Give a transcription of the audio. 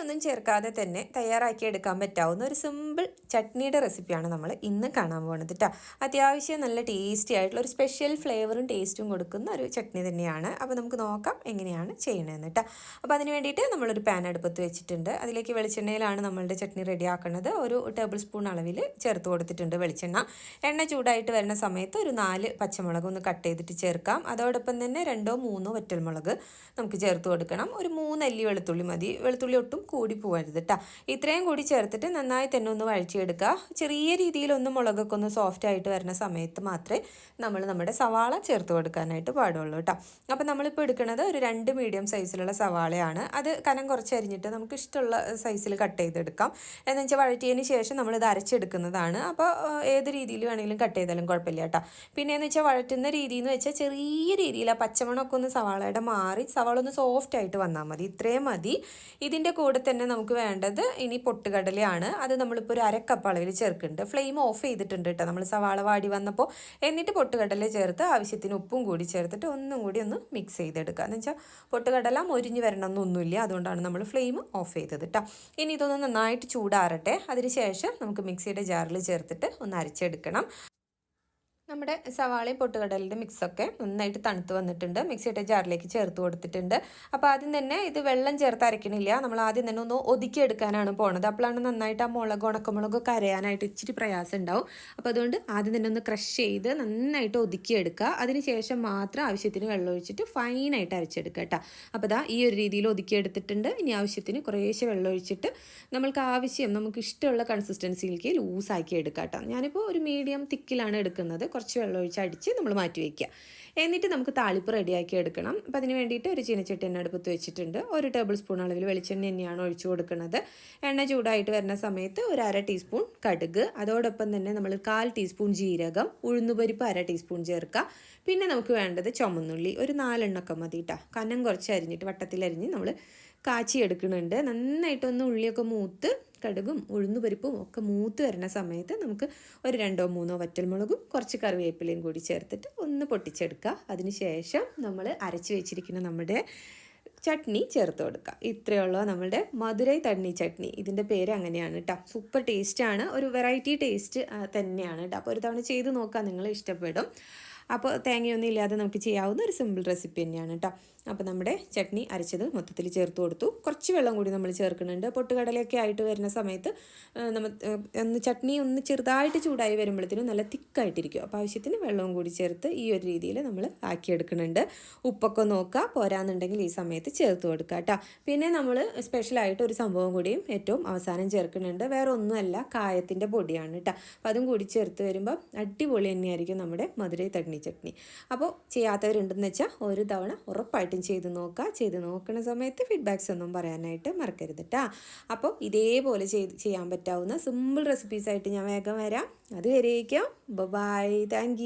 എണ്ണയൊന്നും ചേർക്കാതെ തന്നെ തയ്യാറാക്കി എടുക്കാൻ പറ്റാവുന്ന ഒരു സിമ്പിൾ ചട്നിയുടെ റെസിപ്പിയാണ് നമ്മൾ ഇന്ന് കാണാൻ പോകുന്നത് കേട്ടോ അത്യാവശ്യം നല്ല ടേസ്റ്റി ആയിട്ടുള്ള ഒരു സ്പെഷ്യൽ ഫ്ലേവറും ടേസ്റ്റും കൊടുക്കുന്ന ഒരു ചട്നി തന്നെയാണ്. അപ്പോൾ നമുക്ക് നോക്കാം എങ്ങനെയാണ് ചെയ്യണതെന്ന് കേട്ടോ അപ്പോൾ അതിന് വേണ്ടിയിട്ട് നമ്മളൊരു പാൻ അടുപ്പത്ത് വെച്ചിട്ടുണ്ട്. അതിലേക്ക് വെളിച്ചെണ്ണയിലാണ് നമ്മളുടെ ചട്നി റെഡിയാക്കുന്നത് ഒരു ടേബിൾ സ്പൂൺ അളവിൽ ചേർത്ത് കൊടുത്തിട്ടുണ്ട് വെളിച്ചെണ്ണ. എണ്ണ ചൂടായിട്ട് വരുന്ന സമയത്ത് ഒരു നാല് പച്ചമുളക് ഒന്ന് കട്ട് ചെയ്തിട്ട് ചേർക്കാം. അതോടൊപ്പം തന്നെ രണ്ടോ മൂന്നോ വറ്റൽമുളക് നമുക്ക് ചേർത്ത് കൊടുക്കണം. ഒരു മൂന്നല്ലി വെളുത്തുള്ളി മതി. വെളുത്തുള്ളി ഒട്ടും കൂടി പോകരുത് കേട്ടോ ഇത്രയും കൂടി ചേർത്തിട്ട് നന്നായി തന്നെ ഒന്ന് വഴിച്ചെടുക്കുക ചെറിയ രീതിയിലൊന്ന് മുളകൊക്കെ ഒന്ന് സോഫ്റ്റ് ആയിട്ട് വരുന്ന സമയത്ത് മാത്രമേ നമ്മൾ നമ്മുടെ സവാള ചേർത്ത് കൊടുക്കാനായിട്ട് പാടുള്ളൂ കേട്ടോ അപ്പോൾ നമ്മളിപ്പോൾ എടുക്കുന്നത് ഒരു രണ്ട് മീഡിയം സൈസിലുള്ള സവാളയാണ്. അത് കനം കുറച്ച് അരിഞ്ഞിട്ട് നമുക്ക് ഇഷ്ടമുള്ള സൈസിൽ കട്ട് ചെയ്തെടുക്കാം. എന്ന് വെച്ചാൽ വഴറ്റിയതിന് ശേഷം നമ്മൾ ഇത് അരച്ചെടുക്കുന്നതാണ്. അപ്പോൾ ഏത് രീതിയിൽ വേണമെങ്കിലും കട്ട് ചെയ്താലും കുഴപ്പമില്ല കേട്ടോ പിന്നെ എന്ന് വെച്ചാൽ വഴറ്റുന്ന രീതി എന്ന് വെച്ചാൽ ചെറിയ രീതിയിൽ ആ പച്ചമണമൊക്കെ ഒന്ന് സവാളയുടെ മാറി സവാള ഒന്ന് സോഫ്റ്റ് ആയിട്ട് വന്നാൽ മതി. ഇത്രയും മതി. ഇതിന്റെ കൂടെ തന്നെ നമുക്ക് വേണ്ടത് ഇനി പൊട്ടുകടലയാണ്. അത് നമ്മളിപ്പോൾ ഒരു അരക്കപ്പ് അളവിൽ ചേർക്കുന്നുണ്ട്. ഫ്ലെയിം ഓഫ് ചെയ്തിട്ടുണ്ട് കേട്ടോ. നമ്മൾ സവാള വാടി വന്നപ്പോൾ എന്നിട്ട് പൊട്ടുകടല ചേർത്ത് ആവശ്യത്തിന് ഉപ്പും കൂടി ചേർത്തിട്ട് ഒന്നും കൂടി ഒന്ന് മിക്സ് ചെയ്തെടുക്കുക. എന്ന് വെച്ചാൽ പൊട്ടുകടല മൊരിഞ്ഞ് വരണമെന്നൊന്നുമില്ല. അതുകൊണ്ടാണ് നമ്മൾ ഫ്ലെയിം ഓഫ് ചെയ്തത് കേട്ടോ. ഇനി ഇതൊന്ന് നന്നായിട്ട് ചൂടാറട്ടെ. അതിനുശേഷം നമുക്ക് മിക്സിയുടെ ജാറിൽ ചേർത്തിട്ട് ഒന്ന് അരച്ചെടുക്കണം. നമ്മുടെ സവാളയും പൊട്ടുകടലിന്റെ മിക്സൊക്കെ നന്നായിട്ട് തണുത്ത് വന്നിട്ടുണ്ട്. മിക്സിയുടെ ജാറിലേക്ക് ചേർത്ത് കൊടുത്തിട്ടുണ്ട്. അപ്പോൾ ആദ്യം തന്നെ ഇത് വെള്ളം ചേർത്ത് അരക്കണില്ല നമ്മൾ ആദ്യം തന്നെ ഒന്ന് ഒതുക്കിയെടുക്കാനാണ് പോണത്. അപ്പോഴാണ് നന്നായിട്ട് ആ മുളക് ഉണക്കമുളകൊക്കെ അരയാനായിട്ട് ഇച്ചിരി പ്രയാസം ഉണ്ടാവും. അപ്പോൾ അതുകൊണ്ട് ആദ്യം തന്നെ ഒന്ന് ക്രഷ് ചെയ്ത് നന്നായിട്ട് ഒതുക്കിയെടുക്കുക അതിന് ശേഷം മാത്രം ആവശ്യത്തിന് വെള്ളം ഒഴിച്ചിട്ട് ഫൈനായിട്ട് അരച്ചെടുക്കുക കേട്ടോ. അപ്പോൾ ഇതാ ഈ ഒരു രീതിയിൽ ഒതുക്കിയെടുത്തിട്ടുണ്ട് ഇനി ആവശ്യത്തിന് കുറേശ്ശെ വെള്ളം ഒഴിച്ചിട്ട് നമ്മൾക്ക് ആവശ്യം നമുക്ക് ഇഷ്ടമുള്ള കൺസിസ്റ്റൻസിയിലേക്ക് ലൂസാക്കി എടുക്കാം കേട്ടോ. ഞാനിപ്പോൾ ഒരു മീഡിയം തിക്കിലാണ് എടുക്കുന്നത്. കുറച്ച് വെള്ളം ഒഴിച്ച് അടിച്ച് നമ്മൾ മാറ്റി വയ്ക്കുക. എന്നിട്ട് നമുക്ക് താളിപ്പ് റെഡിയാക്കി എടുക്കണം. അപ്പം അതിന് വേണ്ടിയിട്ട് ഒരു ചീനച്ചട്ടി എണ്ണ അടുപ്പത്ത് വെച്ചിട്ടുണ്ട്. ഒരു ടേബിൾ സ്പൂൺ അളവിൽ വെളിച്ചെണ്ണ തന്നെയാണ് ഒഴിച്ചു കൊടുക്കുന്നത്. എണ്ണ ചൂടായിട്ട് വരുന്ന സമയത്ത് ഒരു അര ടീസ്പൂൺ കടുക്. അതോടൊപ്പം തന്നെ നമ്മൾ കാൽ ടീസ്പൂൺ ജീരകം ഉഴുന്നുപരിപ്പ് അര ടീസ്പൂൺ ചേർക്കുക. പിന്നെ നമുക്ക് വേണ്ടത് ചുമന്നുള്ളി. ഒരു നാലെണ്ണൊക്കെ മതി കേട്ടോ കനം കുറച്ച് അരിഞ്ഞിട്ട് വട്ടത്തിലരിഞ്ഞ് നമ്മൾ കാച്ചി എടുക്കുന്നുണ്ട് നന്നായിട്ടൊന്ന് ഉള്ളിയൊക്കെ മൂത്ത് കടുകും ഉഴുന്നുപരിപ്പും ഒക്കെ മൂത്ത് വരുന്ന സമയത്ത് നമുക്ക് ഒരു രണ്ടോ മൂന്നോ വറ്റൽമുളകും കുറച്ച് കറിവേപ്പിലയും കൂടി ചേർത്തിട്ട് ഒന്ന് പൊട്ടിച്ചെടുക്കുക. അതിനുശേഷം നമ്മൾ അരച്ച് വെച്ചിരിക്കുന്ന നമ്മുടെ ചട്നി ചേർത്ത് കൊടുക്കുക. ഇത്രയുള്ള നമ്മുടെ മധുരൈ തണ്ണി ചട്നി. ഇതിന്റെ പേര് അങ്ങനെയാണ് കേട്ടോ. സൂപ്പർ ടേസ്റ്റാണ്. ഒരു വെറൈറ്റി ടേസ്റ്റ് തന്നെയാണ് കേട്ടോ. അപ്പോൾ ഒരു തവണ ചെയ്ത് നോക്കാൻ നിങ്ങൾ ഇഷ്ടപ്പെടും. അപ്പോൾ തേങ്ങയൊന്നും ഇല്ലാതെ നമുക്ക് ചെയ്യാവുന്ന ഒരു സിമ്പിൾ റെസിപ്പി തന്നെയാണ് കേട്ടോ അപ്പോൾ നമ്മുടെ ചട്നി അരച്ചത് മൊത്തത്തിൽ ചേർത്ത് കൊടുത്തു. കുറച്ച് വെള്ളം കൂടി നമ്മൾ ചേർക്കുന്നുണ്ട്. പൊട്ടുകടലയൊക്കെ ആയിട്ട് വരുന്ന സമയത്ത് നമ്മൾ ഒന്ന് ചട്നി ഒന്ന് ചെറുതായിട്ട് ചൂടായി വരുമ്പോഴത്തേനും നല്ല തിക്കായിട്ടിരിക്കും. അപ്പോൾ ആവശ്യത്തിന് വെള്ളവും കൂടി ചേർത്ത് ഈ ഒരു രീതിയിൽ നമ്മൾ ആക്കിയെടുക്കുന്നുണ്ട്. ഉപ്പൊക്കെ നോക്കുക പോരാന്നുണ്ടെങ്കിൽ ഈ സമയത്ത് ചേർത്ത് കൊടുക്കുക കേട്ടോ പിന്നെ നമ്മൾ സ്പെഷ്യലായിട്ട് ഒരു സംഭവം കൂടിയും ഏറ്റവും അവസാനം ചേർക്കുന്നുണ്ട്. വേറെ ഒന്നുമല്ല കായത്തിന്റെ പൊടിയാണ് കേട്ടോ അപ്പോൾ അതും കൂടി ചേർത്ത് വരുമ്പോൾ അടിപൊളി തന്നെയായിരിക്കും നമ്മുടെ മധുരൈ തണ്ണി ചട്നി. അപ്പോൾ ചെയ്യാത്തവരുണ്ടെന്ന് വെച്ചാൽ ഒരു തവണ ഉറപ്പായിട്ടും ചെയ്ത് നോക്കുക ചെയ്ത് നോക്കുന്ന സമയത്ത് ഫീഡ്ബാക്സ് ഒന്നും പറയാനായിട്ട് മറക്കരുത് കേട്ടോ അപ്പോൾ ഇതേപോലെ ചെയ്ത് ചെയ്യാൻ പറ്റാവുന്ന സിമ്പിൾ റെസിപ്പീസായിട്ട് ഞാൻ വേഗം വരാം. അതുവരേക്കും. Bye thank